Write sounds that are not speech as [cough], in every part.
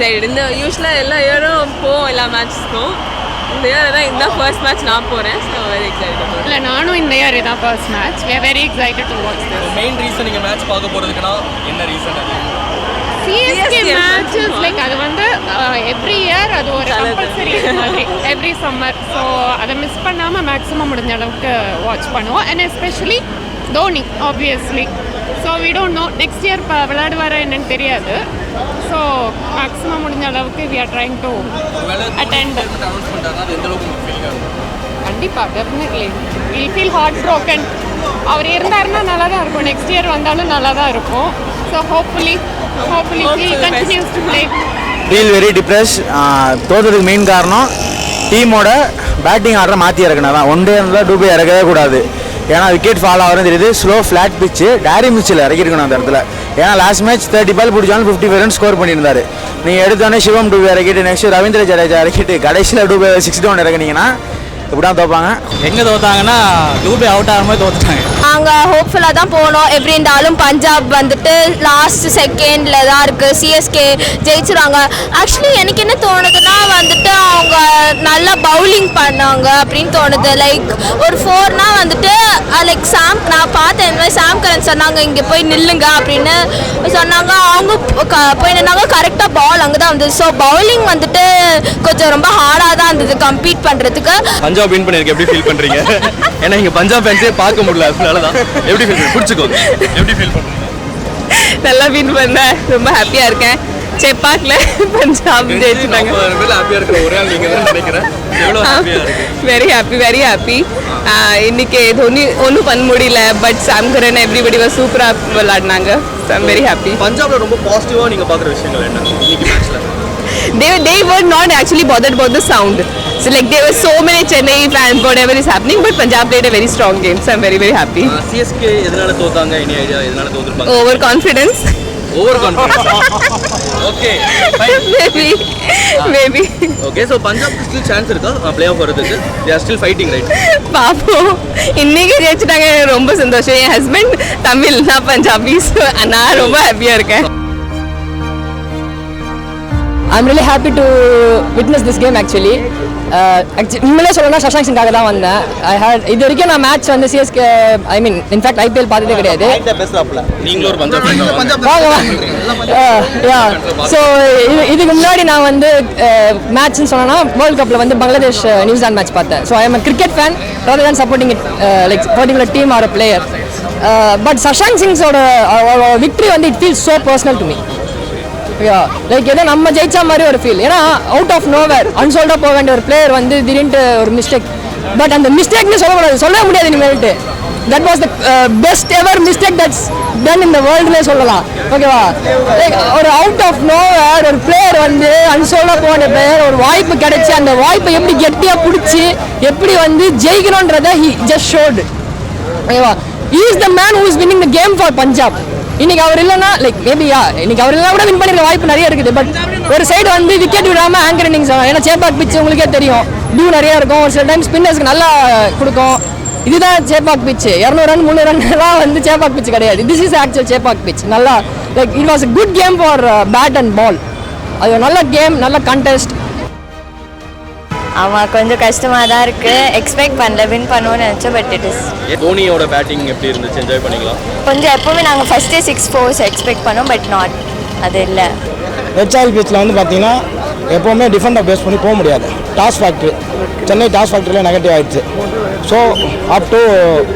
Very excited இந்த யூஸ்வலாக எல்லா இயரும் போவோம் எல்லா மேட்ச்ஸ்க்கும் இந்த இயர் தான் இதுதான் ஃபர்ஸ்ட் மேட்ச் நான் போகிறேன் ஸோ வெரி எக்ஸைட்டட் இல்லை நானும் இந்த இயர் இதான் first match we are very excited to watch this main reason நீங்கள் மேட்ச் பார்க்க போகிறதுக்குன்னா என்ன ரீசன் அது சிஎஸ்கே மேட்சஸ். லைக் அது வந்து எவ்ரி இயர் அது ஒரு கம்பல்சரி மாதிரி. எவ்ரி சம்மர் ஸோ அதை மிஸ் பண்ணாமல் மேக்ஸிமம் முடிஞ்ச அளவுக்கு வாட்ச் பண்ணுவோம். And especially Dhoni obviously so we don't know next year இப்போ விளையாடுவார என்னன்னு தெரியாது. ஸோ மேக்ஸிமம் முடிஞ்ச அளவுக்கு வி ஆர் ட்ரைங் டு ஆகும் கண்டிப்பாக definitely will feel heartbroken அவர் இருந்தாருன்னா நல்லா தான் இருக்கும். நெக்ஸ்ட் இயர் வந்தாலும் நல்லா தான் இருக்கும் so hopefully hopefully best. Continues to play feel very depress தோற்றதுக்கு main காரணம் டீமோட பேட்டிங் ஆர்டரை மாற்றி இறக்குனா தான் ஒன் டே இருந்தால் டூ பை இறக்கவே கூடாது. ஏன்னா விக்கெட் ஃபால் ஆகிறது தெரியுது. ஸ்லோ ஃப்ளாட் பிச்சு டேரி மிச்சில் இறக்கிருக்கணும் அந்த இடத்துல. ஏன்னா லாஸ்ட் மேட்ச் தேர்ட்டி பால் பிடிச்சாலும் ஃபிஃப்டி ஃபைவ் ரன் ஸ்கோர் பண்ணியிருந்தார். நீங்கள் எடுத்தோடனே சிவம் டூபே இறக்கிட்டு நெக்ஸ்ட் ரவீந்திர ஜடேஜா இறக்கிட்டு கடைசியில் டூபே சிக்ஸ் டவுன் இறக்குனீங்கன்னா இப்படி தான் தோப்பாங்க. எங்கே தோத்தாங்கன்னா டூபே அவுட் ஆகிற மாதிரி தோத்துட்டாங்க. நாங்கள் ஹோப்ஃபுல்லாக தான் போனோம். எப்படி இருந்தாலும் பஞ்சாப் வந்துட்டு லாஸ்ட் செகண்டில் தான் இருக்குது சிஎஸ்கே ஜெயிச்சிருவாங்க. ஆக்சுவலி எனக்கு என்ன தோணுதுன்னா வந்துட்டு அவங்க நல்லா பவுலிங் பண்ணாங்க அப்படின்னு தோணுது. லைக் ஒரு ஃபோர்னா வந்துட்டு லைக் சாம் நான் பார்த்தேன் இந்த மாதிரி சாம் கரன் சொன்னாங்க இங்கே போய் நில்லுங்க அப்படின்னு சொன்னாங்க. அவங்க போய் நின்னாங்க. கரெக்டாக பால் அங்கே தான் வந்தது. ஸோ பவுலிங் வந்துட்டு கொஞ்சம் ரொம்ப ஹார்டாக தான் இருந்தது. கம்ப்ளீட் பண்ணுறதுக்கு பஞ்சாப் வின் பண்ணியிருக்கேன். எப்படி ஃபீல் பண்ணுறீங்க ஏன்னா இங்கே பஞ்சாப் ஃபேன்ஸே பார்க்க முடியல. அதனால தான் எப்படி ஃபீல் பிடிச்சிக்கோங்க எப்படி ஃபீல் பண்ணுறீங்க நல்லா வின் பண்ணேன் ரொம்ப ஹாப்பியாக இருக்கேன். செப்பாக்கில் பஞ்சாப் ஜெயிச்சிட்டாங்க. ஹாப்பியாக இருக்கிற ஒரே ஆள் நீங்கள் தான் நினைக்கிறேன். வெரி ஹாப்பி வெரி ஹாப்பி இன்னைக்கு தோனி ஒன்றும் பண்ண முடியல. But Sam Curran everybody was சூப்பராக விளாடினாங்க ஸோ ஐம் வெரி ஹாப்பி பஞ்சாப்ல ரொம்ப பாசிட்டிவாக நீங்கள் பார்க்குற விஷயங்கள் என்ன? இன்னைக்கு மேட்ச்சில் they they were not actually bothered about the sound. So like there were so many Chennai fans, whatever is happening, but Punjab played a very strong game, so I'm very very happy. CSK எதனால தோத்தாங்க? இனி idea எதனால தோத்துருப்பாங்க? Overconfidence, overconfidence okay maybe, maybe. Okay so பஞ்சாப்க்கு still chance இருக்கா? Playoff வரதுக்கு they are still fighting right பாப்போம் இன்னைக்கு ஜெயிச்சிட்டாங்க எனக்கு ரொம்ப சந்தோஷம். என் ஹஸ்பண்ட் தமிழ் நான் பஞ்சாபி so நான் ரொம்ப ஹாப்பியா இருக்கேன். I'm really happy to witness this game actually actually உண்மையிலே சொல்லணும்னா சஷாங்க் சிங்காக தான் வந்தேன் ஐ ஹேட் இது வரைக்கும் நான் மேட்ச் வந்து CSK I mean in fact IPL பார்த்ததே கிடையாது தான். ஸோ இது இதுக்கு முன்னாடி நான் வந்து மேட்ச்னு சொன்னேன்னா வேர்ல்ட் கப்பில் வந்து பங்களாதேஷ் நியூசிலாந்து மேட்ச் பார்த்தேன் so I am cricket fan rather than supporting it like particular team or player but Shashank சிங்ஸோட victory வந்து it feels so personal to me like ஏதோ நம்ம ஜெயிச்ச மாதிரி ஒரு ஃபீல் ஏன்னா அவுட் ஆஃப் நோவேர் அன்சோல்டாக போக வேண்டிய ஒரு பிளேயர் வந்து திடீர்னு ஒரு மிஸ்டேக் பட் அந்த மிஸ்டேக்னு சொல்லக்கூடாது. சொல்லவே முடியாது இனிமேல்ட்டு. That was the best ever mistake that's done இந்த வேர்ல்டுலேயே சொல்லலாம். ஓகேவா லைக் ஒரு அவுட் ஆஃப் நோவேர் ஒரு பிளேயர் வந்து அன்சோல்டாக போக வேண்டிய பிளேயர் ஒரு வாய்ப்பு கிடைச்சி அந்த வாய்ப்பை எப்படி கெட்டியாக பிடிச்சி எப்படி வந்து ஜெயிக்கணுன்றதை ஹி ஜஸ்ட் ஷோடு ஓகேவா is the man who is winning the game for Punjab இன்னைக்கு அவர் இல்லைன்னா லைக் மேபி இன்னைக்கு அவர் இல்லைனா கூட வின் பண்ணிருக்க வாய்ப்பு நிறைய இருக்குது. பட் ஒரு சைடு வந்து விக்கெட் விடாம ஆங்கர் இன்னிங்ஸ் ஏன்னா சேப்பாக் பிச் உங்களுக்கே தெரியும். டியூ நிறைய இருக்கும். ஒரு சில டைம் ஸ்பின்னர்ஸ்க்கு நல்லா கொடுக்கும். இதுதான் சேப்பாக் பிச் இரநூறு ரன் முந்நூறு ரன்லாம் [laughs] வந்து சேப்பாக் பிச் கிடையாது. This is actual Chepauk pitch நல்லா like it was good game for bat and ball அது நல்ல கேம் நல்ல கண்டெஸ்ட் ஆமாம் கொஞ்சம் கஷ்டமாக தான் இருக்குது எக்ஸ்பெக்ட் பண்ணல வின் பண்ணுவோன்னு நினச்சோம் பட் இட் இஸ் தோனியோட பேட்டிங் எப்படி இருந்துச்சு? என்ஜாய் பண்ணிக்கலாம். கொஞ்சம் எப்போவுமே நாங்கள் ஃபஸ்ட்டே சிக்ஸ் ஃபோர்ஸ் எக்ஸ்பெக்ட் பண்ணோம் பட் நாட் அது இல்லை. ஹெச்ஆர் பிச்சில் வந்து பார்த்தீங்கன்னா எப்போவுமே டிஃபெண்டை பேஸ் பண்ணி போக முடியாது. டாஸ் ஃபேக்ட்ரி சென்னை டாஸ் ஃபேக்ட்ரியில் நெகட்டிவ் ஆயிடுச்சு. ஸோ அப் டு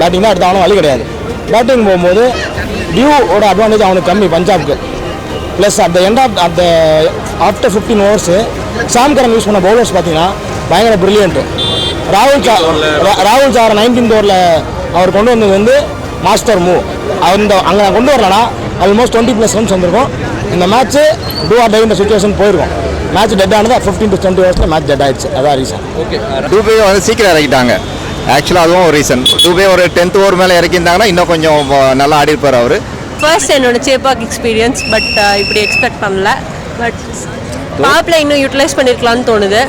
பேட்டிங் தான் எடுத்தாலும் வழி கிடையாது. பேட்டிங் போகும்போது டியூவோட அட்வான்டேஜ் அவனுக்கு கம்மி பஞ்சாப்க்கு plus at the end of at the after fifteen overs Sam Curran use பண்ண பவுலர்ஸ் பார்த்தீங்கன்னா பயங்கர ப்ரில்லியன்ட்டு ராகுல் சா ரா- ராகுல் சார் நைன்டீன்த் ஓவரில் அவர் கொண்டு வந்தது வந்து மாஸ்டர் மூவ் அந்த அங்கே கொண்டு வரலனா ஆல்மோஸ்ட் டுவெண்ட்டி ப்ளஸ் ரன்ஸ் வந்திருக்கும். இந்த மேட்ச்சு டூ ஆர் டைன்ற சுச்சுவேஷன் போயிருக்கும். மேட்ச் டெட் ஆனது ஃபிஃப்டீன் டு டுவெண்ட்டி ஓவர்ஸில் மேட்ச் டெட் ஆயிடுச்சு. அதான் ரீசன் ஓகே டூபே வந்து சீக்கிரம் இறக்கிட்டாங்க. ஆக்சுவலாக அதுவும் ஒரு ரீசன் டூபே ஒரு டென்த் ஓவர் மேலே இறக்கியிருந்தாங்கன்னா இன்னும் கொஞ்சம் நல்லா ஆடி இருப்பார் அவர். ஃபர்ஸ்ட் என்னோட சேப்பாக் எக்ஸ்பீரியன்ஸ் பட் இப்படி எக்ஸ்பெக்ட் பண்ணல. பட் பவர் பிளே இன்னும் யூட்டிலைஸ் பண்ணியிருக்கலாம்னு தோணுது.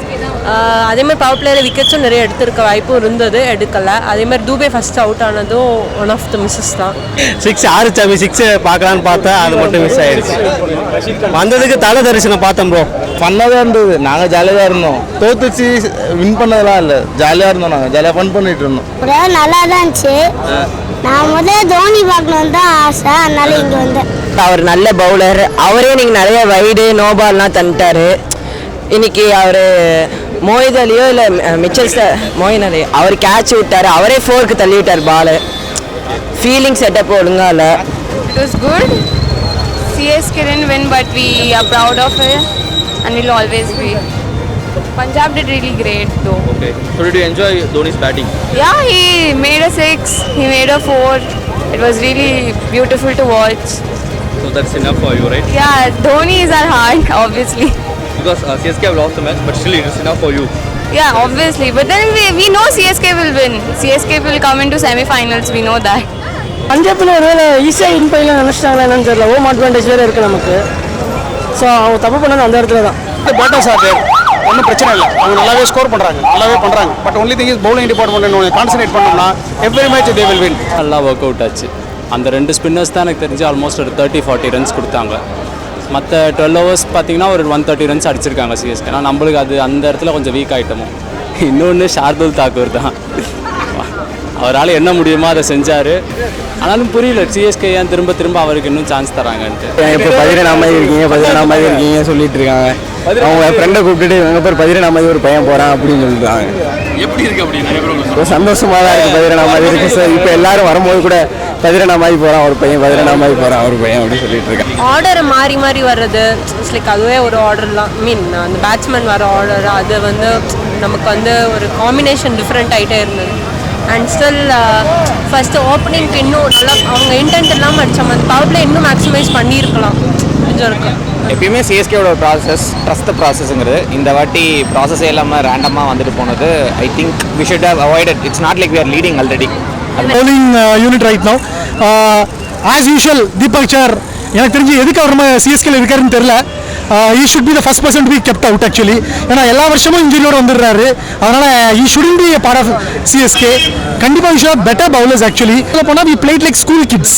அதே மாதிரி பவர் பிளேயர் விக்கெட்ஸும் நிறைய எடுத்திருக்க வாய்ப்பும் இருந்தது எடுக்கல. அதே மாதிரி தூபே ஃபர்ஸ்ட் அவுட் ஆனதும் ஒன் ஆஃப் த மிஸ்ஸஸ் தான். சிக்ஸ் ஆறு சாமி சிக்ஸ் பார்க்கலான்னு பார்த்தேன் அது மட்டும் மிஸ் ஆயிடுச்சு. வந்ததுக்கு தலை தரிசனம் பார்த்தோம் ப்ரோ ஃபன்னாக தான் இருந்தது. நாங்கள் ஜாலியாக தான் இருந்தோம் தோத்துச்சு வின் பண்ணதெல்லாம் இல்லை. ஜாலியாக இருந்தோம் நாங்கள் ஜாலியாக ஃபன் பண்ணிட்டு இருந்தோம். நல்லா தான் இருந்துச்சு. நான் முதல்ல தோனி பார்க்கணுன்னு தான் ஆசை அதனால இங்கே வந்தேன். அவர் நல்ல பவுலர் அவரே நீங்கள் நிறைய வைடு நோ பால்லாம் தந்துட்டாரு. இன்னைக்கு அவர் மோயித் அலியோ இல்லை மிச்சல் சார் மோயின் அலி அவர் கேட்ச் விட்டார். அவரே ஃபோருக்கு தள்ளி விட்டார் பால் ஃபீலிங் செட்டப் ஒழுங்கா இல்லை. It was good. CSK didn't win, but we are proud of it. And we'll always be. Punjab did really great though. Okay so to enjoy Dhoni's batting Yeah, he made a six, he made a four. It was really beautiful to watch. So that's enough for you right Yeah, Dhoni is our heart, obviously. Because CSK have lost the match but still it is enough for you Yeah, obviously. But then we, we know CSK will win. CSK will come into semi-finals. We know that. பஞ்சாபில் ஒருவேளை ஈஸியாக win பண்ணலாம் நினச்சிட்டாங்களா என்னன்னு தெரியல home advantage வேறு இருக்குது நமக்கு so அவங்க தப்பு பண்ணது அந்த இடத்துல தான் பேட்டர்ஸ் ஆர் ஒன்றும் பிரச்சனை இல்லை. அவங்க நல்லாவே ஸ்கோர் பண்ணுறாங்க நல்லாவே பண்ணுறாங்க but only thing is bowling department concentrate பண்ணோம்னா every match they will win நல்லா ஒர்க் அவுட் ஆச்சு. அந்த ரெண்டு ஸ்பின்னர்ஸ் தான் எனக்கு தெரிஞ்சு ஆல்மோஸ்ட் ஒரு தேர்ட்டி ஃபார்ட்டி ரன்ஸ் கொடுத்தாங்க. மற்ற டுவெல் ஹவர்ஸ் பார்த்தீங்கன்னா ஒரு ஒன் தேர்ட்டி ரன்ஸ் அடிச்சிருக்காங்க சிஎஸ்கே ஆனால் நம்மளுக்கு அது அந்த இடத்துல கொஞ்சம் வீக் ஆகிட்டோமோ இன்னொன்று ஷார்துல் தாக்கூர் தான். அவரால் என்ன முடியுமோ அதை செஞ்சார். ஆனாலும் புரியல சிஎஸ்கே ஏன் திரும்ப திரும்ப அவருக்கு இன்னும் சான்ஸ் தராங்கன்ட்டு. இப்போ பதினேழாம் மாதிரி இருக்கீங்க பதினேழாம் மாதிரி இருக்கீங்க சொல்லிட்டு இருக்காங்க. அவங்க ஃப்ரெண்டை கூப்பிட்டுட்டு எங்க பேர் பதினேழாம் மாதிரி ஒரு பையன் போறான் அப்படின்னு சொல்லிட்டாங்க. எப்படி இருக்கு அப்படி நிறைய பேர் உங்களுக்கு ரொம்ப சந்தோஷமா தான் இருக்கு பதினேழாம் மாதிரி இருக்கு. சார் இப்போ எல்லாரும் வரும்போது கூட பதினேழாம் மாதிரி போறான் ஒரு பையன் பதினேழாம் மாதிரி போறான் ஒரு பையன் அப்படின்னு சொல்லிட்டு இருக்காங்க. ஆர்டர் மாறி மாறி வர்றது இட்ஸ் லைக் அதுவே ஒரு ஆர்டர்லாம் மீன் அந்த பேட்ஸ்மேன் வர ஆர்டர் அது வந்து நமக்கு வந்து ஒரு காம்பினேஷன் டிஃப்ரெண்ட் ஆகிட்டே இருந்தது. அண்ட் ஸ்டில் ஃபஸ்ட்டு ஓப்பனிங்க்கு இன்னும் நல்லா அவங்க இன்டென்ட் இல்லாமல் அடித்த மாதிரி பவர் இன்னும் மேக்ஸிமைஸ் பண்ணியிருக்கலாம். கொஞ்சம் இருக்கு எப்பயுமே சிஎஸ்கேவோட ப்ராசஸ் ட்ரஸ்ட் ப்ராசஸ்ங்கிறது இந்த வாட்டி ப்ராசஸே இல்லாமல் ரேண்டமாக வந்துட்டு போனது I think we should have avoided it's not like we are leading already bowling unit right no as usual Deepak sir எனக்கு தெரிஞ்சு எதுக்கு அவர் நம்ம சிஎஸ்கேல இருக்காருன்னு தெரியல. He should be the first person be kept out actually ஏன்னா எல்லா வருஷமும் இன்ஜுரியோடு வந்துடுறாரு. அதனால he shouldn't be part of CSK கண்டிப்பாக you should better bowlers actually அதில் போனால் we played like school kids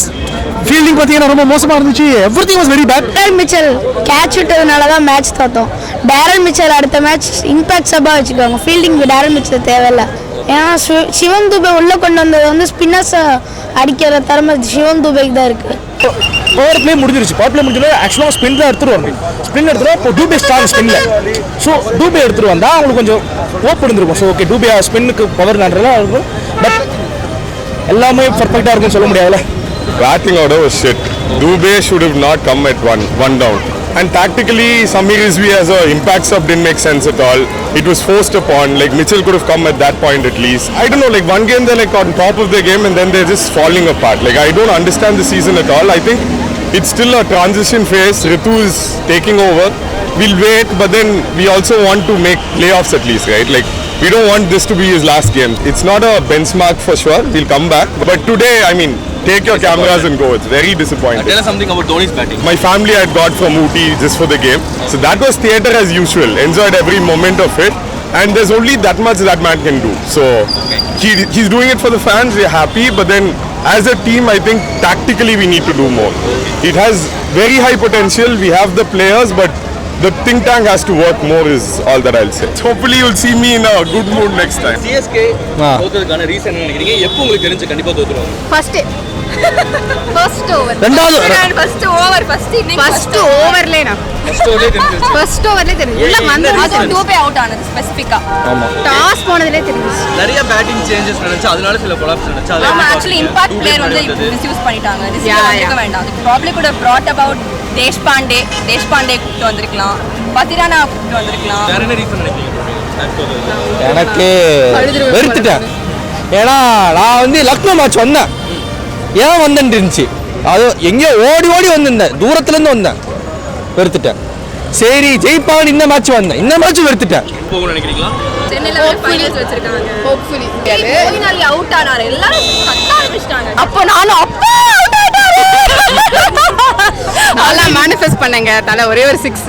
fielding பார்த்தீங்கன்னா ரொம்ப மோசமாக இருந்துச்சு. Everything was very bad Daryl Mitchell catch விட்டதுனால தான் மேட்ச் தோத்தோம். டேரல் மிச்சல் அடுத்த மேட்ச் இம்பாக்ட் சப்பாக வச்சுக்குவாங்க ஃபீல்டிங் டேரல் மிச்சல் தேவையில்ல. ஏன்னா சிவ- சிவம் துபே உள்ளே கொண்டு வந்தது வந்து ஸ்பின்னர்ஸை அடிக்கிற திறமை சிவம் துபேக்கு தான் இருக்குது ஓவர் பிளே முடிஞ்சிருச்சு. பவர் பிளே முடிஞ்சது ஆக்சுவலாக ஸ்பின் தான் எடுத்துட்டு வரணும். ஸ்பின் எடுத்துட்டு இப்போ டூபே ஸ்டார் ஸ்பின்ல ஸோ டூபே எடுத்துட்டு வந்தா அவங்களுக்கு கொஞ்சம் ஓப் இருந்திருக்கும். ஸோ ஓகே டூபே ஸ்பின்னுக்கு பவர் நன்றதா இருக்கும் பட் எல்லாமே பர்ஃபெக்டாக இருக்கும்னு சொல்ல முடியாதுல்ல. Batting order was shit. Dubey should have not come at one one down. And tactically, Samir Rizvi as a impact sub didn't make sense at all. It was forced upon. Like Mitchell could have come at that point at least. I don't know. Like one game they're like on top of the game and then they're just falling apart. Like I don't understand the season at all. I think it's still a transition phase. Ritu is taking over. We'll wait, but then we also want to make playoffs at least, right? Like we don't want this to be his last game. It's not a benchmark for sure. We'll come back. But today, I mean, take your cameras and go. It's very disappointing. Tell us something about Dhoni's batting. My family had got from Ooty just for the game. So that was theatre as usual. Enjoyed every moment of it. And there's only that much that man can do. So he, he's doing it for the fans. We're happy. But then as a team, I think tactically we need to do more. It has very high potential. We have the players, but the think tank has to work more is all that I'll say. Hopefully you'll see me in a good mood next time. CSK தோத்ததுக்கான reason என்ன நினைக்கிறீங்க எப்போ உங்களுக்கு தெரிஞ்சு கண்டிப்பா தோத்துருவாங்க first first over ரெண்டாவது first over first inning first ஓவர்லேனா first ஓவரே தெரிஞ்சிருச்சு. First overlay தெரியும் உள்ள வந்து அதுவும் டூபே அவுட் ஆனது ஸ்பெசிஃபிக்கா டாஸ் போனதுலே தெரிஞ்சுச்சு நிறைய பேட்டிங் சேஞ்சஸ் நடந்துச்சு. அதனால சில கொலாப்ஸ் நடந்துச்சு. அது ஆமா ஆக்சுவலி? இம்பாக்ட் பிளேயர் வந்து. மிஸ்யூஸ் பண்ணிட்டாங்க. ரிஸ்க். எடுக்க வேண்டாம். ப்ராப்ளி கூட brought about தேஷ்பாண்டே தேஷ்பாண்டே கூப்பிட்டு வந்திருக்கலாம். பத்திரானா கூப்பிட்டு வந்திருக்கலாம். வேற என்ன ரீசன் நினைக்கிறீங்க? எனக்கு வெறுத்துட்டேன். ஏன்னா நான் வந்து லக்னோ மேட்ச் வந்தேன். ஏன் வந்தேன் இருந்துச்சு அது எங்கேயோ ஓடி ஓடி வந்திருந்தேன். தூரத்துலேருந்து வந்தேன். வெறுத்துட்டேன். சரி ஜெயிப்பான்னு இந்த மேட்ச் வந்தேன். இந்த மேட்ச் வெறுத்துட்டேன். அப்போ நானும் அப்பா. அதெல்லாம் மேனிஃபெஸ்ட் பண்ணுங்க. தலை ஒரே ஒரு சிக்ஸ்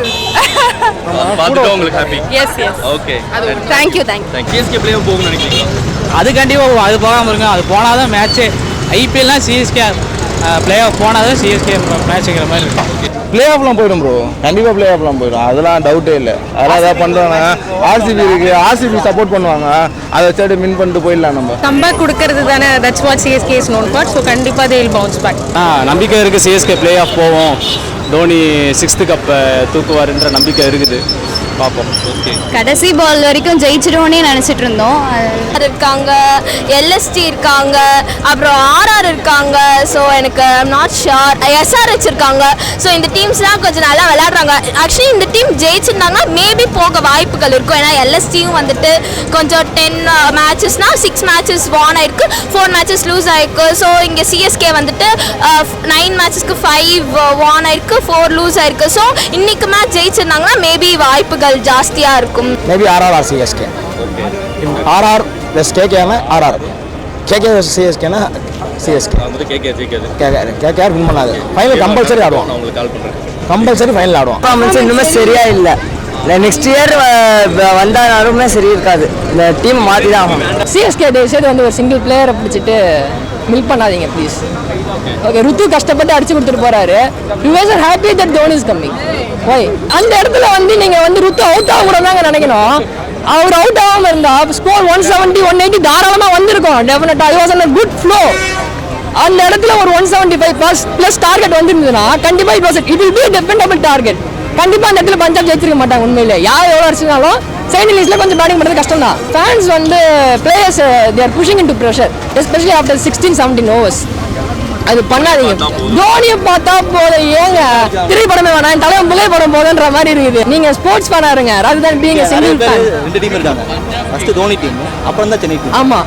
பார்த்துட்டு உங்களுக்கு ஹாப்பி எஸ் எஸ் ஓகே அது thank you thank you thank CSK play போகணும்னு நினைக்கிறீங்களா? அது கண்டிப்பாக போகும். அது போகாமல் இருக்கும் அது போனால் தான் மேட்ச்சு ஐபிஎல்னால் சிஎஸ்கே பிளே ஆஃப் போனால் தான் சிஎஸ்கே மேட்ச்சுங்கிற மாதிரி இருக்கும். பிளே ஆஃப்லாம் போயிடும் ப்ரோ கண்டிப்பாக பிளே ஆஃப்லாம் போயிடும். அதெல்லாம் டவுட்டே இல்லை. அதெல்லாம் ஏதாவது பண்ணுறாங்க ஆர்சிபி இருக்கு. ஆர்சிபி சப்போர்ட் பண்ணுவாங்க. அதை வச்சுட்டு மின் பண்ணிட்டு போயிடலாம் நம்ம. கம்பேக் கொடுக்கறது தானே? That's what CSK is known for so கண்டிப்பாக தே வில் பவுன்ஸ் பேக் ஆ நம்பிக்கை இருக்குது சிஎஸ்கே பிளே ஆஃப் போவோம். தோனி சிக்ஸ்த்து கப்பை தூக்குவாருன்ற நம்பிக்கை இருக்குது. பார்ப்போம். கடைசி பால் வரைக்கும் ஜெயிச்சிடுவோன்னே நினச்சிட்டு இருந்தோம் இருக்காங்க எல்எஸ்டி இருக்காங்க அப்புறம் ஆர்ஆர் இருக்காங்க. ஸோ எனக்கு நாட் ஷியோர் எஸ்ஆர்ஹெச் இருக்காங்க ஸோ இந்த டீம்ஸ்லாம் கொஞ்சம் நல்லா விளையாடுறாங்க. ஆக்சுவலி இந்த டீம் ஜெயிச்சிருந்தாங்கன்னா மேபி போக வாய்ப்புகள் இருக்கும். ஏன்னா எல்எஸ்டியும் வந்துட்டு கொஞ்சம் டென் மேட்சஸ்னால் சிக்ஸ் மேட்சஸ் வான் ஆயிருக்கு. ஃபோர் மேட்சஸ் லூஸ் ஆயிருக்கு. ஸோ இங்கே சிஎஸ்கே வந்துட்டு நைன் மேட்சஸ்க்கு ஃபைவ் வான் ஆயிருக்கு. ஃபோர் லூஸ் ஆயிருக்கு. ஸோ இன்னைக்கு மேட்ச் ஜெயிச்சிருந்தாங்கன்னா மேபி வாய்ப்புகள் ஜாஸ்தியாக இருக்கும். Maybe RR or CSK RR plus கேகேனா RR KK. சிஎஸ்கேனா சிஎஸ்கே கேகே கேகேஆர் வின் பண்ணாது. ஃபைனல் கம்பல்சரி ஆடுவோம். கம்பல்சரி ஃபைனல் ஆடுவோம். பர்ஃபார்மன்ஸ் இன்னுமே சரியா இல்லை. நெக்ஸ்ட் இயர் வந்தாலுமே சரி இருக்காது. இந்த டீம் மாற்றி தான் ஆகும் சிஎஸ்கே தயவுசெய்து வந்து ஒரு சிங்கிள் பிளேயரை பிடிச்சிட்டு மில் பண்ணாதீங்க ப்ளீஸ் ஓகே ருத்து கஷ்டப்பட்டு அடிச்சு கொடுத்துட்டு போறாரு. You are happy that Dhoni is coming why அந்த இடத்துல வந்து நீங்கள் வந்து ருத்து அவுட் ஆக தாங்க நினைக்கணும். அவர் அவுட் ஆகாமல் இருந்தா score one seventy one eighty தாராளமாக வந்திருக்கும். டெஃபினட்டாக it was on good flow அந்த இடத்துல ஒரு one seventy five plus plus target வந்துருந்ததுன்னா கண்டிப்பாக இப்போ it will be dependable target கண்டிப்பாக அந்த இடத்துல பஞ்சாப் ஜெயிச்சிருக்க மாட்டாங்க உண்மையிலே. யார் எவ்வளோ அடிச்சிருந்தாலும் செகண்ட் இன்னிங்ஸ்ல கொஞ்சம் பேட்டிங் பண்ணுறது கஷ்டம் தான் ஃபேன்ஸ் வந்து players there pushing into pressure especially after sixteen seventeen overs அது பண்ணாதீங்க. தோனியை பார்த்தா போதும். ஏங்க? திரைப்படமே வேணாம். என் தலைவன் புகை படம் போதுன்ற மாதிரி இருக்குது. நீங்க ஸ்போர்ட்ஸ் ஃபேனா இருங்க. A single fan. ரெண்டு டீம் இருக்காங்க. ஃபர்ஸ்ட் தோனி டீம் அப்புறம் தான் சென்னை டீம் ஆமா.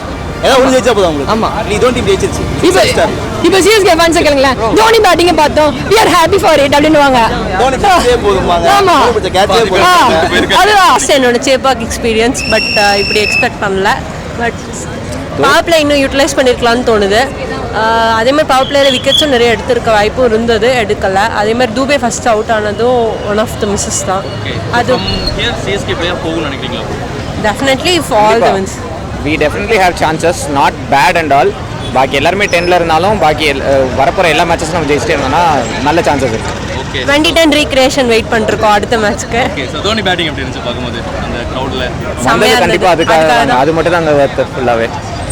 ஏதாவது ஒன்று ஜெயிச்சா போதும் உங்களுக்கு ஆமா. நீ தோனி டீம் ஜெயிச்சிருச்சு. இப்போ இப்போ சிஎஸ்கே ஃபேன்ஸ் கேளுங்களேன். தோனி பேட்டிங்க பார்த்தோம். We are happy for it அப்படின்னுவாங்க. தோனி போதுமாங்க. ஆமா. தோனி catch-ஏ போதும். அதுதான். என்னோட சேப்பாக் எக்ஸ்பீரியன்ஸ் பட் இப்படி எக்ஸ்பெக்ட் பண்ணல. பட் பிளே இன்னும் யூட்டிலைஸ் பண்ணியிருக்கலாம்னு தோணுது. ஆஹ் அதே மாதிரி பவர் பிளேயில் விக்கெட்ஸும் நிறைய எடுத்திருக்க வாய்ப்பும் இருந்தது எடுக்கல. அதே மாதிரி தூபே ஃபர்ஸ்ட் அவுட் ஆனதும் ஒன் ஆஃப் த மிஸ்ஸஸ் தான். அது definitely for all the wins we definitely have chances not bad and all பாக்கி எல்லாருமே டென்னில் இருந்தாலும் பாக்கி வரப்போற எல்லா மேட்சஸும் நம்ம ஜெயிச்சிட்டே இருந்தோம்னா நல்ல சான்சஸ் இருக்கு okay twenty ten recreation wait பண்ணிருக்கோம் அடுத்த மேட்ச்க்கு தோனி பேட்டிங் எப்படி இருந்துச்சு பார்க்கும்போது அந்த க்ரௌடில் கண்டிப்பாக அதுக்காக. அது மட்டும் தான் அங்கே ஃபுல்லாகவே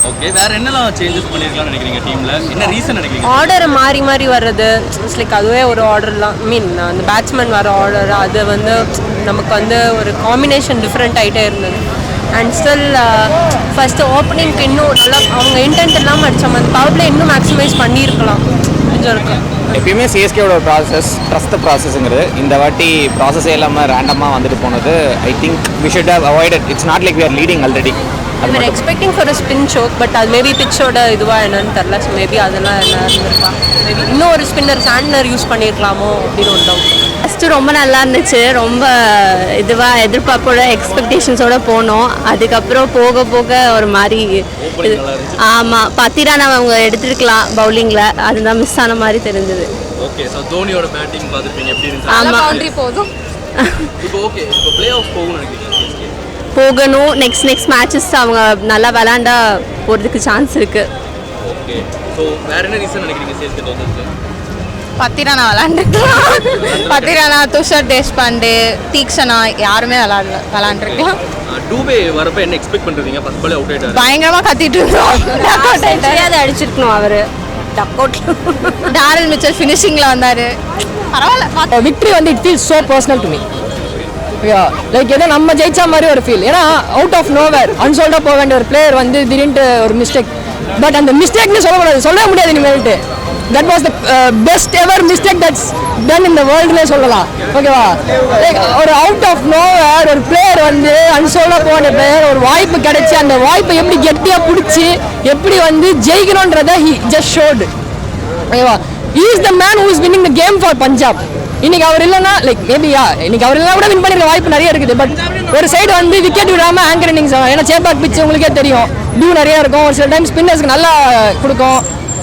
ஓகே வேற என்னெல்லாம் சேஞ்சஸ் பண்ணிருக்கலாம்னு நினைக்கிறீங்க டீம்ல என்ன ரீசன் நினைக்கிறீங்க? ஆர்டர் மாறி மாறி வர்றது. இட்ஸ் லைக் அதுவே ஒரு ஆர்டர்லாம் மீன் அந்த பேட்ஸ்மேன் வர ஆர்டர் அது வந்து நமக்கு வந்து ஒரு காம்பினேஷன் டிஃப்ரெண்ட் ஆகிட்டே இருந்தது. அண்ட் ஸ்டில் ஃபஸ்ட்டு ஓப்பனிங்க்கு இன்னும் நல்லா அவங்க இன்டென்ட் இல்லாமல் அடித்த மாதிரி பவர் இன்னும் மேக்ஸிமைஸ் பண்ணியிருக்கலாம். கொஞ்சம் இருக்கு. எப்பயுமே சிஎஸ்கேவோட ப்ராசஸ் ட்ரஸ்ட் ப்ராசஸ்ங்கிறது இந்த வாட்டி ப்ராசஸே இல்லாமல் ரேண்டமாக வந்துட்டு போனது I think we should have avoided it's not like we are leading already மட்டும் expecting for a spin ஷோக் but அது மேபி பிச்சோட இதுவாக என்னன்னு தெரில ஸோ மேபி அதெல்லாம் என்ன இருந்திருப்பா. மேபி இன்னும் ஒரு ஸ்பின்னர் சாண்ட்னர் யூஸ் பண்ணியிருக்கலாமோ அப்படின்னு ஒரு டவுட் ஃபஸ்ட்டு ரொம்ப நல்லா இருந்துச்சு. ரொம்ப இதுவாக எதிர்பார்ப்போட எக்ஸ்பெக்டேஷன்ஸோட போனோம். அதுக்கப்புறம் போக போக ஒரு மாதிரி இது ஆமாம் பத்திரான் அவங்க எடுத்துருக்கலாம் பவுலிங்கில் அதுதான் மிஸ் ஆன மாதிரி தெரிஞ்சது. ஓகே ஸோ தோனியோட பேட்டிங் பார்த்துருப்பீங்க. எப்படி இருந்துச்சு? ஆமா. பவுண்டரி போதும். இப்போ ஓகே இப்போ பிளே ஆஃப் போகணும்னு நினைக்கிறீங்க. போகணும். நெக்ஸ்ட் நெக்ஸ்ட் மேட்சஸ் அவங்க நல்லா விளாண்டா போகிறதுக்கு சான்ஸ் இருக்குது ஓகே ஸோ வேற என்ன ரீசன் நினைக்கிறீங்க சிஎஸ்கே தோத்ததுக்கு பத்திரானா விளாண்டுருக்கலாம் பத்திரானா துஷார் தேஷ்பாண்டே தீக்ஷனா யாருமே விளாடல விளாண்டுருக்கலாம் டூபே வரப்ப என்ன எக்ஸ்பெக்ட் பண்றீங்க? ஃபர்ஸ்ட் பாலே அவுட் ஆயிட்டாரு. பயங்கரமா கத்திட்டு இருந்தோம் அதை அடிச்சிருக்கணும் அவர். டக் அவுட் டாரல் மிச்சல் ஃபினிஷிங்ல வந்தாரு. பரவாயில்ல விக்டரி வந்து it feel so personal to me like ஏதோ நம்ம ஜெயிச்சா மாதிரி ஒரு ஃபீல் ஏன்னா அவுட் ஆஃப் நோவேர் அன்சோல்டாக போக வேண்டிய ஒரு பிளேயர் வந்து திடீர்னு ஒரு மிஸ்டேக் பட் அந்த மிஸ்டேக்னு சொல்லக்கூடாது. சொல்லவே முடியாது இனிமேல்ட்டு. That was the best ever mistake that's done இந்த வேர்ல்டுனே சொல்லலாம். ஓகேவா லைக் ஒரு அவுட் ஆஃப் நோவேர் ஒரு பிளேயர் வந்து அன்சோல்டாக போக வேண்டிய பிளேயர் ஒரு வாய்ப்பு கிடைச்சி அந்த வாய்ப்பை எப்படி கெட்டியாக பிடிச்சி எப்படி வந்து ஜெயிக்கணுன்றதை ஹி ஜஸ்ட் ஷோடு ஓகேவா is the man who is winning the game for Punjab இன்னைக்கு அவர் இல்லைன்னா லைக் மேபி யா இன்னைக்கு அவர் இல்லைனா கூட வின் பண்ணிருக்க வாய்ப்பு நிறைய இருக்குது. பட் ஒரு சைடு வந்து விக்கெட் விடாம ஆங்கர் இன்னிங்ஸ் ஏன்னா சேப்பாக் பிச் உங்களுக்கே தெரியும். டியூ நிறைய இருக்கும். ஒரு சில டைம் ஸ்பின்னர்ஸ்க்கு நல்லா கொடுக்கும்.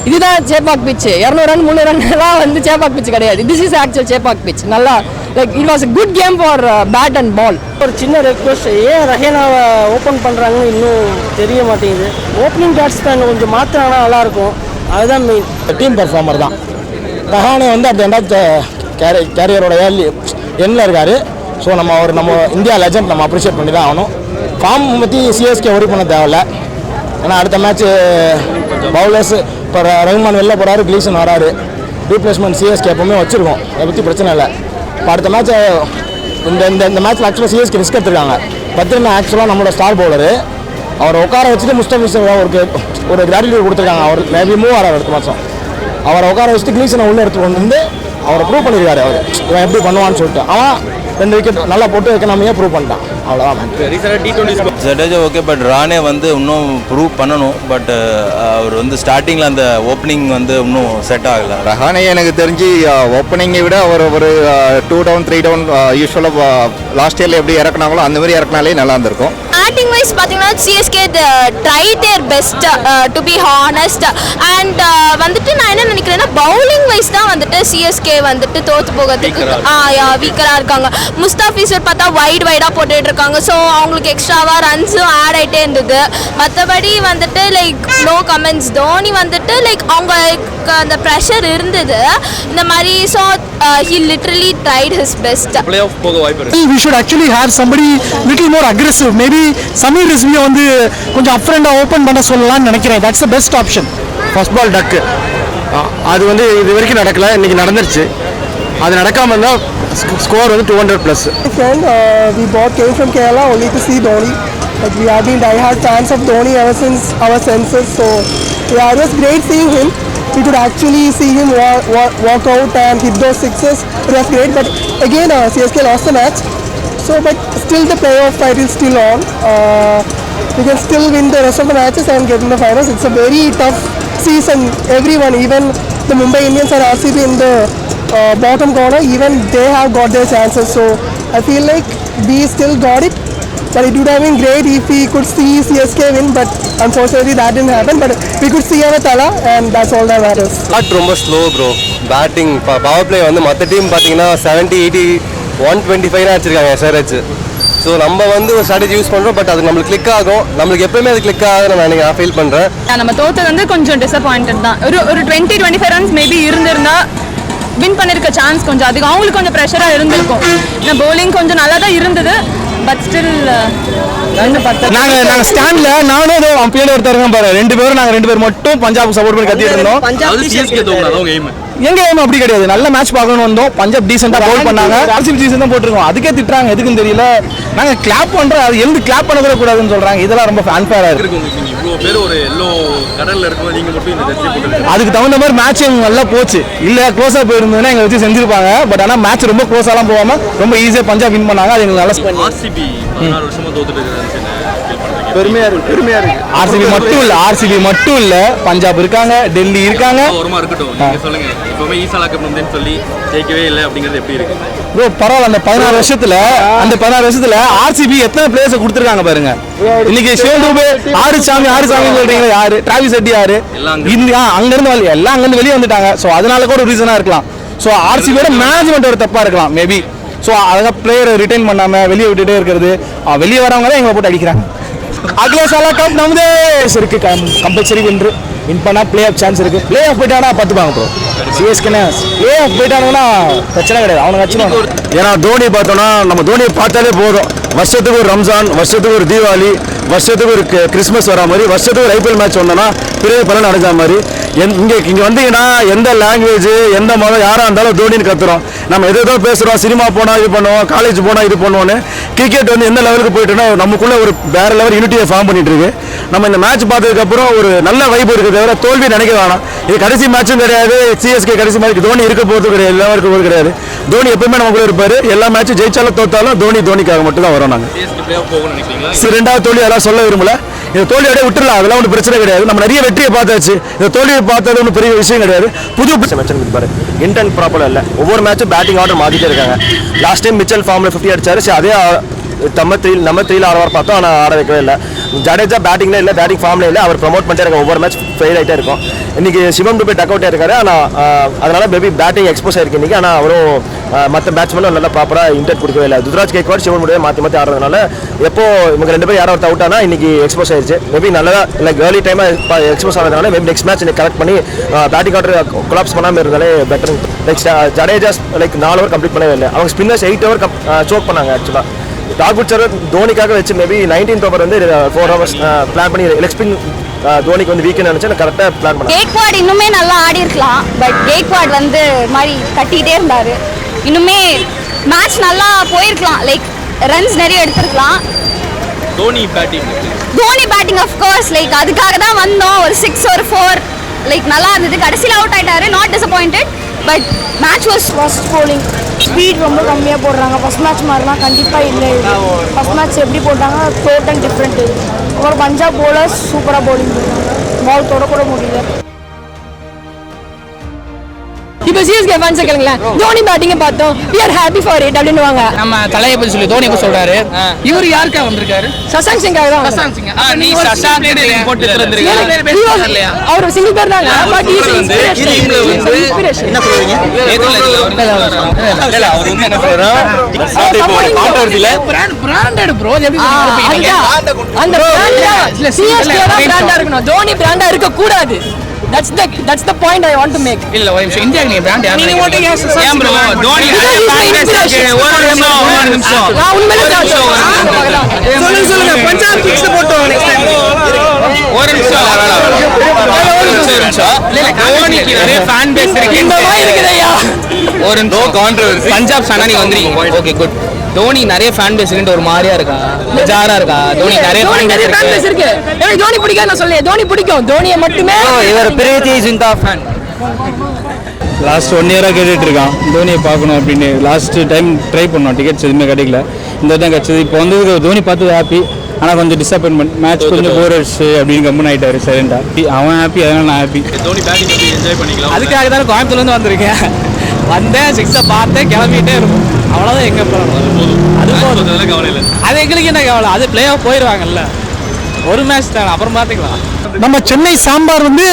இதுதான் சேப்பாக் பிச் இரநூறு ரன் முந்நூறு ரன்லாம் வந்து சேப்பாக் பிச் கிடையாது. This is actual Chepauk pitch நல்லா like it was good game for bat and ball ஒரு சின்ன ரெக்வஸ்ட் ஏன் ரஹேனாவை ஓப்பன் பண்ணுறாங்கன்னு இன்னும் தெரிய மாட்டேங்குது. ஓப்பனிங் பேட்ஸ்மேன் கொஞ்சம் மாற்றினாங்கன்னா நல்லாயிருக்கும் அதுதான் மெயின் டீம் பெர்ஃபார்மர் தான். ரஹானே வந்து எண்ட் ஆஃப் கேரி கேரியரோட ஏர்லி எண்ணில் இருக்கார். ஸோ நம்ம அவர் நம்ம இந்தியா லெஜண்ட் நம்ம அப்ரிஷியேட் பண்ணி தான் ஆகணும் ஃபார்ம் பற்றி சிஎஸ்கே ஒரி பண்ண தேவையில்ல. ஏன்னா அடுத்த மேட்ச்சு பவுலர்ஸ் இப்போ ரஹ்மான் வெளில போகிறாரு கிளீசன் வராரு. ரீப்ளேஸ்மெண்ட் சிஎஸ்கே எப்பவுமே வச்சுருக்கோம். அதை பற்றி பிரச்சனை இல்லை. இப்போ அடுத்த மேட்ச்சை இந்த இந்த இந்த மேட்ச்சில் ஆக்சுவலாக சிஎஸ்கே ரிஸ்க் எடுத்துருக்காங்க. பத்திரமா ஆக்சுவலாக நம்மளோட ஸ்டார் பவுலரு அவரை உட்கார வச்சுட்டு முஸ்டபிஷர் அவருக்கு ஒரு கிராட்டிடியூட் கொடுத்துருக்காங்க. அவர் மேபி மூவ் ஆறார் அடுத்த மாதம் அவரை உட்கார வச்சுட்டு கிளீசனை உள்ளே எடுத்துக்கொண்டு வந்து அவரை ப்ரூவ் பண்ணியிருக்காரு அவர். இவன் எப்படி பண்ணுவான்னு சொல்லிட்டு. அவன் ரெண்டு விக்கெட் நல்லா போட்டு எக்கனாமியாக ப்ரூவ் பண்ணிட்டான். அவ்வளோதான் ஜடேஜா ஓகே பட் ராணே வந்து இன்னும் ப்ரூவ் பண்ணணும். பட் அவர் வந்து ஸ்டார்டிங்கில் அந்த ஓப்பனிங் வந்து இன்னும் செட் ஆகலை. ரஹானே எனக்கு தெரிஞ்சு ஓப்பனிங்கை விட அவர் ஒரு டூ டவுன் த்ரீ டவுன் யூஸ்வலாக லாஸ்ட் இயரில் எப்படி இறக்குனாங்களோ அந்த மாதிரி இறக்குனாலே நல்லா இருந்திருக்கும். பேட்டிங் வைஸ் பார்த்தீங்கன்னா CSK try their best to be honest and வந்துட்டு நான் என்ன நினைக்கிறேன்னா பவுலிங் வைஸ் தான் வந்துட்டு சிஎஸ்கே வந்துட்டு தோத்து போகிறதுக்கு வீக்கராக இருக்காங்க. முஸ்தாஃபிசர் பார்த்தா வைட் வைடாக போட்டுட்டு இருக்காங்க ஸோ அவங்களுக்கு எக்ஸ்ட்ராவாக ரன்ஸும் ஆட் ஆகிட்டே இருந்தது. மற்றபடி வந்துட்டு லைக் நோ கமெண்ட்ஸ் தோனி வந்துட்டு லைக் அவங்களுக்கு அந்த ப்ரெஷர் இருந்தது. இந்த மாதிரி so he literally tried his best play off போக வாய்ப்பு இருக்கு. We should actually have Sameer ரிஸ்வியை வந்து கொஞ்சம் அப்ரண்டாக ஓப்பன் பண்ண சொல்லலாம்னு நினைக்கிறேன் that's the best option first ball duck அது வந்து இது வரைக்கும் நடக்கல இன்னைக்கு நடந்துருச்சு அது நடக்காம இருந்தால் ஸ்கோர் வந்து two hundred plus uh, we both came from Kerala only to see Dhoni. But we have been die-hard fans of Dhoni ever since our senses. So yeah, it was great seeing him. We could actually see him wa- wa- walk out and hit those sixes. It was great. But again, uh, CSK lost the match. So, but still the playoff fight is still on. Uh, we can still win the rest of the matches and get in the finals. It's a very tough season. Everyone, even the Mumbai Indians and RCB in the uh, bottom corner, even they have got their chances. So I feel like we still got it. But it would have been great if we could see CSK win, but unfortunately that didn't happen. But we could see our Tala, and that's all that matters. Bat ரொம்ப slow bro batting power play வந்து மற்ற team பார்த்தீங்கன்னா seventy eighty one twenty five அடிச்சிருக்காங்க SRH so நம்ம வந்து ஒரு strategy use பண்ணுறோம் but அது நம்மளுக்கு கிளிக் ஆகும். நம்மளுக்கு எப்பயுமே அது கிளிக் ஆகுது நான் நான் ஃபீல் பண்ணுறேன் நம்ம தோத்தது வந்து கொஞ்சம் டிசப்பாயிண்டட் தான். ஒரு ஒரு twenty twenty five runs maybe இருந்திருந்தா வின் பண்ணிருக்க சான்ஸ் கொஞ்சம் அதிகம். அவங்களுக்கு கொஞ்சம் ப்ரெஷராக இருந்திருக்கும். ஏன்னா bowling கொஞ்சம் நல்லா தான் இருந்தது பட் ஸ்டில் நாங்க நாங்க ஸ்டாண்ட்ல நானும் அவன் பேர் ஒருத்தர் இருக்கான் பாரு. ரெண்டு பேரும் நாங்க ரெண்டு பேர் மட்டும் பஞ்சாப் சப்போர்ட் பண்ணி கத்திட்டு இருந்தோம். எங்க ஏம் அப்படி கிடையாது. நல்ல மேட்ச் பார்க்கணும் வந்தோம். பஞ்சாப் டீசெண்டா பவுல் பண்ணாங்க. ஆர்சிபி டீசெண்ட் தான் போட்டிருக்கோம். அதுக்கே திட்டுறாங்க. எதுக்குன்னு தெரியல. நாங்க கிளாப் பண்றோம் அது எழுந்து கிளாப் பண்ண கூட கூடாதுன்னு சொல்றாங்க. இதெல்லாம் ரொம்ப அன்ஃபேரா இருக்கு. அதுக்கு தகுந்த மாதிரி மேட்ச் நல்லா போச்சு. இல்ல க்ளோஸா போயிருந்ததுன்னா எங்களை வச்சு செஞ்சிருப்பாங்க. பட் ஆனா மேட்ச் ரொம்ப க்ளோஸாலாம் போகாம ரொம்ப ஈஸியா பஞ்சாப் வின் பண்ணாங்க. அது எங்களுக்கு நல்லா ஆர்சிபி பதினாறு வருஷமா தோத்துட்டு இருக்கிற பெருமையா இருக்கு பெருமையா இருக்கு. ஆர்சிபி மட்டும் இல்ல ஆர்சிபி மட்டும் இல்ல பஞ்சாப் இருக்காங்க டெல்லி இருக்காங்க. ஓரமா இருக்கட்டும். நீங்க சொல்லுங்க. எப்பவுமே ஈசாலா கப் வந்து சொல்லி ஜெயிக்கவே இல்லை அப்படிங்கிறது எப்படி இருக்கு? ப்ரோ பரவாயில்ல அந்த பதினாறு வருஷத்துல அந்த பதினாறு வருஷத்துல ஆர்சிபி எத்தனை பிளேயர்ஸ் கொடுத்துருக்காங்க பாருங்க. இன்னைக்கு சிவன் தூபே ஆறு சாமி ஆறு சாமி சொல்றீங்களா யாரு? டிராவிஸ் செட்டி யாரு இந்த ஆ, அங்க இருந்து வெளிய- எல்லாம் அங்க இருந்து வெளியே வந்துட்டாங்க. சோ அதனால கூட ஒரு ரீசனா இருக்கலாம். சோ ஆர்சிபியோட மேனேஜ்மெண்ட் ஒரு தப்பா இருக்கலாம் மேபி சோ அழகா பிளேயரை ரிட்டைன் பண்ணாம வெளியே விட்டுட்டே இருக்கிறது. வெளியே வரவங்க தான் எங்களை போட்டு அடிக்கிறாங்க. அகிலே சாலா கப் நமதே இருக்கு கம்பல்சரி வின்று வின் பண்ணால் பிளே ஆஃப் சான்ஸ் இருக்குது பிளே ஆஃப் போயிட்டானா பார்த்துப்பாங்க ப்ரோ சிஎஸ்கேனா பிளே ஆஃப் போயிட்டானுங்கன்னா பிரச்சனை கிடையாது. அவனுக்கு வச்சுருவாங்க ஏன்னா தோனி பார்த்தோன்னா நம்ம தோனியை பார்த்தாலே போதும். வருஷத்துக்கு ஒரு ரம்ஜான் வருஷத்துக்கு ஒரு தீபாவளி வருஷத்துக்கு ஒரு கிறிஸ்மஸ் வரா மாதிரி வருஷத்துக்கு ஒரு ஐபிஎல் மேட்ச் வந்தோம்னா பெரிய பலன் அடைஞ்ச மாதிரி. என் இங்கே இங்கே வந்தீங்கன்னா எந்த லாங்குவேஜ் எந்த மதம் யாராக இருந்தாலும் தோனின்னு கத்துறோம். நம்ம எது எதோ பேசுகிறோம் சினிமா போனால் இது பண்ணுவோம் காலேஜ் போனால் இது பண்ணுவோன்னு கிரிக்கெட் வந்து எந்த லெவலுக்கு போயிட்டுனா நமக்குள்ளே ஒரு வேற லெவல் யூனிட்டியை ஃபார்ம் பண்ணிட்டு இருக்கு. நம்ம இந்த மேட்ச் பார்த்ததுக்கப்புறம் ஒரு நல்ல வைப் இருக்குது தவிர தோல்வி நினைக்க வேணாம். இது கடைசி மேட்சும் கிடையாது. சிஎஸ்கே கடைசி மேட்ச் தோனி இருக்க போகிறது கிடையாது. எல்லாம் இருக்க போகிறது கிடையாது. தோனி எப்பவுமே நம்ம கூட இருப்பாரு. எல்லா மேட்சும் ஜெயிச்சாலும் தோத்தாலும் தோனி தோனிக்காக மட்டும் தான் வரோம் நாங்கள் ரெண்டாவது தோல்வி அதெல்லாம் சொல்ல விரும்பல? இந்த தோல்வி அப்படியே விட்டுறலாம். அதெல்லாம் ஒன்றும் பிரச்சனை கிடையாது. நம்ம நிறைய வெற்றியை பார்த்தாச்சு. இந்த தோல்வியை பார்த்தது ஒன்றும் பெரிய விஷயம் கிடையாது. புது மேட்ச் பாரு. இன்டென்ட் ப்ராப்பராக இல்லை. ஒவ்வொரு மேட்சும் பேட்டிங் ஆர்டர் மாற்றிட்டே இருக்காங்க. லாஸ்ட் டைம் மிச்சல் ஃபார்மில் ஃபிஃப்டி அடிச்சாரு. சரி அதே நம்ம த்ரீ நம்ம த்ரீல ஆறு வாரம் பார்த்தோம் ஆனால் ஆட வைக்கவே இல்லை. ஜடேஜா பேட்டிங்ல இல்லை பேட்டிங் ஃபார்ம்ல இல்லை. அவர் ப்ரொமோட் பண்ணிட்டே இருக்க ஒவ்வொரு மேட்ச் ஃபெயில் ஆகிட்டே இருக்கும். இன்னைக்கு சிவம் டுபே டக் அவுட்டே இருக்காரு. ஆனால் அதனால மேபி பேட்டிங் எக்ஸ்போஸ் ஆயிருக்கு இன்னைக்கு. ஆனால் அவரும் மற்ற பேட்ஸ்மேனும் நல்லா ப்ராப்பராக இன்டெட் கொடுக்கவே இல்லை. துத்ராஜ் கேக்வாட் சிவன் முடிவே மாற்றி மாற்றி ஆடுறதுனால எப்போ இவங்க ரெண்டு பேரும் யாரோ ஒருத்தர் அவுட் ஆனால் இன்னைக்கு எக்ஸ்போஸ் ஆயிடுச்சு மேபி நல்லா லைக் கேர்லி டைமாக எக்ஸ்போஸ் ஆகிறதுனால மேபி நெக்ஸ்ட் மேட்ச் கரெக்ட் பண்ணி பேட்டிங் ஆர்டர் கொலாப்ஸ் பண்ணாமல் இருந்தாலே பெட்டர் லைக் ஜடேஜா லைக் நாலு ஓவர் கம்ப்ளீட் பண்ணவே இல்லை. அவங்க ஸ்பின்னர்ஸ் எயிட் ஓவர் சோக் பண்ணாங்க ஆக்சுவலாக டாக்வுட் சார் தோனிக்காக வச்சு மேபி நைன்டீன் ஓவர் வந்து ஃபோர் ஹவர்ஸ் பிளான் பண்ணி லெக் ஸ்பின் தோனிக்கு வந்து வீக்கெண்ட் நினச்சி கரெக்டாக பிளான் பண்ணேன். கேக்வாட் இன்னுமே நல்லா ஆடி இருக்கலாம் பட் கேக்வாட் வந்து மாதிரி கட்டிகிட்டே இருந்தார். இன்னுமே மேட்ச் நல்லா போயிருக்கலாம் லைக் ரன்ஸ் நிறைய எடுத்திருக்கலாம். Dhoni batting Dhoni batting of course like அதுக்காக தான் வந்தோம். ஒரு சிக்ஸ் ஒரு ஃபோர் லைக் நல்லா இருந்தது. கடைசியில் அவுட் ஆயிட்டாரு not disappointed but match was first bowling speed ரொம்ப கம்மியாக போடுறாங்க. ஃபஸ்ட் மேட்ச் மாதிரிலாம் கண்டிப்பாக இல்லை. இது மேட்ச் எப்படி போட்டாங்க டோட்டல் டிஃப்ரெண்ட்டு அப்புறம் பஞ்சாப் போலர்ஸ் சூப்பராக போலிங் போட்டாங்க பால் தொடக்கூட முடியல. இப்போ சிஎஸ்கே ஃபேன்ஸை கேளுங்களேன். தோனி பேட்டிங்கை பார்த்தோம். We are happy for it அப்படின்னுவாங்க. நம்ம தலையை பற்றி சொல்லி தோனிக்கு சொல்றாரு. இவர் யாருக்கா வந்திருக்காரு? சசாங் சிங்காக தான் சசாங் சிங் நீ சசாங் போட்டு அவர் சிங்கிள் பேர் தாங்க பட் இஸ் இன்ஸ்பிரேஷன் என்ன சொல்றீங்க அவர் வந்து என்ன பிராண்டட் ப்ரோ எப்படி அந்த பிராண்டா சிஎஸ்கே தான் பிராண்டா இருக்கணும். தோனி பிராண்டா இருக்க கூடாது that's the that's the point I want to make இல்ல ஒரு நிமிஷம். இந்தியா நீங்க பிராண்ட் யார் மட்டும் ஏன் சசாங் ஏன் my inspiration. ஒரு நிமிஷம் ஒரு நிமிஷம். நான் உண்மையிலே ஒரு நிமிஷம், ஒரு நிமிஷம். சொல்லுங்க சொல்லுங்க. பஞ்சாப் கிங்ஸ் போட்டோம் நெக்ஸ்ட் டைம் ஒரு நிமிஷம் ஒரு நிமிஷம், ஒரு நிமிஷம். தோனிக்கு நிறைய ஃபேன் பேஸ் இருக்கு. இந்த மாதிரி இருக்குதையா ஒரு நிமிஷம். கான்ட்ரோவர்சி பஞ்சாப் சனா நீ வந்துறீங்க ஓகே குட் தோனி நிறைய ஃபேன் பேஸ் இருக்கு ஒரு மாதிரியா இருக்கா? பெஜாரா இருக்கா? தோனி நிறைய தோனி ஃபேன் நிறைய ஃபேன் பேஸ் இருக்கு. எனக்கு தோனி பிடிக்காது நான் தோனி பிடிக்கும். தோனியை மட்டுமே இவர் பிரீத்தி சிந்தா ஃபேன் லாஸ்ட் ஒன் இயராக கேட்டுட்டு இருக்கான் தோனியை பார்க்கணும் அப்படின்னு. லாஸ்ட் டைம் ட்ரை பண்ணோம். டிக்கெட்ஸ் எதுவுமே கிடைக்கல. இந்த டைம் கிடச்சது. இப்போ வந்து தோனி பார்த்து ஹாப்பி ஆனால் கொஞ்சம் டிசப்பாயின்மெண்ட் மேட்ச் கொஞ்சம் போர் அடிச்சு அப்படின்னு கம்மன் ஆகிட்டாரு சைலண்டா அவன் ஹாப்பி அதனால நான் ஹாப்பி தோனி பேட்டிங் என்ஜாய் பண்ணிக்கலாம். அதுக்காக தானே கோயம்புத்தூர்லேருந்து வந்திருக்கேன். வந்தேன் சிக்ஸை பார்த்தேன் கிளம்பிட்டே இருக்கும் அவ்வளோதான் எங்கே போகிறோம் அது போதும். அதெல்லாம் கவலை இல்லை. அது எங்களுக்கு என்ன கவலை? அது பிளே ஆஃப் போயிடுவாங்கல்ல ஒரு மேட்ச் தானே அப்புறம் பார்த்துக்கலாம் நம்ம சென்னை சாம்பார் வந்து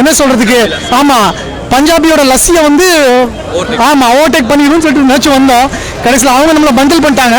என்ன சொல்றதுக்கு? ஆமா பஞ்சாபியோட லஸ்ஸியை வந்து ஆமா ஓவர்டேக் பண்ணிடும்னு சொல்லிட்டு மேட்ச் வந்தோம். கடைசியில் அவங்க நம்மளை பண்டில் பண்ணிட்டாங்க.